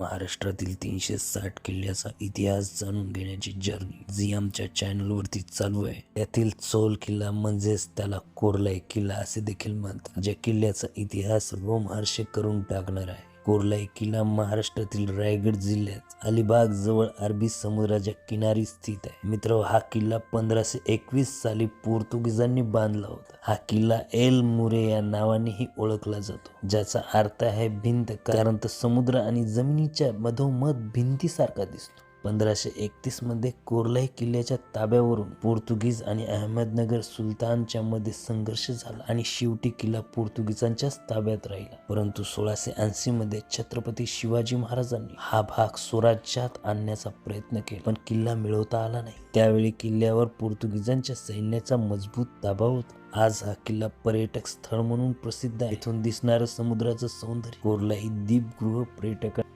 महाराष्ट्रातील तीनशे साठ किल्ल्याचा इतिहास जाणून घेण्याची जर्नी जी आमच्या चॅनलवरती चालू आहे. त्यातील चोल किल्ला म्हणजेच त्याला कोरलाय किल्ला असे देखील म्हणतात ज्या किल्ल्याचा इतिहास रोमहर्षक करून टाकणार आहे. कोरलाई किल्ला महाराष्ट्रातील रायगड जिल्ह्यात. अलिबाग जवळ अरबी समुद्राच्या किनारी स्थित आहे. मित्र हा किल्ला पंधराशे एकवीस साली पोर्तुगीजांनी बांधला होता. हा किल्ला एल मुरे या नावानेही ओळखला जातो ज्याचा अर्थ आहे भिंत कारण तो समुद्र आणि जमिनीच्या मधोमध भिंतीसारखा दिसतो. पंधराशे एकतीसमध्ये कोरलाई किल्ल्याच्या ताब्यावरून पोर्तुगीज आणि अहमदनगर सुलतानच्या मध्ये संघर्ष झाला आणि शेवटी किल्ला पोर्तुगीजांच्याच ताब्यात राहिला. परंतु सोळाशे ऐंशी मध्ये छत्रपती शिवाजी महाराजांनी हा भाग स्वराज्यात आणण्याचा प्रयत्न केला पण किल्ला मिळवता आला नाही. त्यावेळी किल्ल्यावर पोर्तुगीजांच्या सैन्याचा मजबूत ताबा होता. आज हा किल्ला पर्यटक स्थळ म्हणून प्रसिद्ध आहे. इथून दिसणारं समुद्राचं सौंदर्य कोरलाई दीपगृह पर्यटक